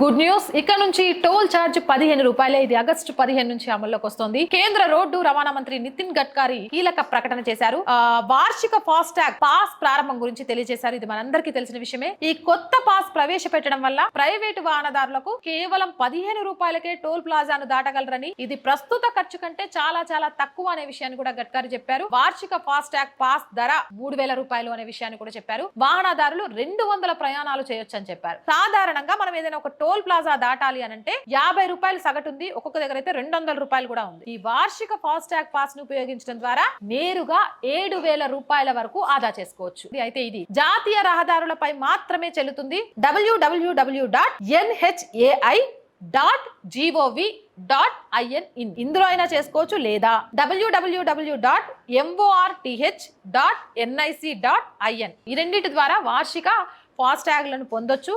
Good news. ఇక్కడ నుంచి toll charge పదిహేను రూపాయలే. ఇది ఆగస్టు పదిహేను నుంచి అమల్లోకి వస్తుంది. కేంద్ర రోడ్డు రవాణా మంత్రి నితిన్ గడ్కరీ కీలక ప్రకటన చేశారు. వార్షిక ఫాస్ట్ ట్యాగ్ పాస్ ప్రారంభం గురించి తెలియజేశారు. ఇది మనందరికీ తెలిసిన విషయమే. ఈ కొత్త పాస్ ప్రవేశపెట్టడం వల్ల ప్రైవేటు వాహనదారులకు కేవలం పదిహేను రూపాయలకే టోల్ ప్లాజాను దాటగలరని ఇది ప్రస్తుత ఖర్చు కంటే చాలా చాలా తక్కువ అనే విషయాన్ని కూడా గడ్కరీ చెప్పారు. వార్షిక ఫాస్ట్ ట్యాగ్ పాస్ ధర మూడు వేల రూపాయలు అనే విషయాన్ని కూడా చెప్పారు. వాహనదారులు రెండు వందల ప్రయాణాలు చేయొచ్చు అని చెప్పారు. సాధారణంగా మనం ఏదైనా ఒక టోల్ ప్లాజా దాటాలి అని అంటే యాభై రూపాయలు సగటు ఉంది ఒక్కొక్క దగ్గర అయితే రెండు వందల రూపాయలు కూడా ఉంది. ఈ వార్షిక ఫాస్టాగ్ పాస్ను ఉపయోగించడం ద్వారా నేరుగా ఏడు వేల రూపాయల వరకు ఆదా చేసుకోవచ్చు. అయితే ఇది. జాతీయ రహదారులపై మాత్రమే చెల్లుతుంది. డబ్ల్యూడబ్ల్యూడబ్ల్యూ dot NHAI dot gov dot IN in ఇందులో అయినా చేసుకోవచ్చు లేదా? డబ్ల్యూడబ్ల్యూడబ్ల్యూ dot MORTH dot NIC dot IN ఈ రెండింటి ద్వారా వార్షిక ఫాస్టాగ్లను పొందొచ్చు.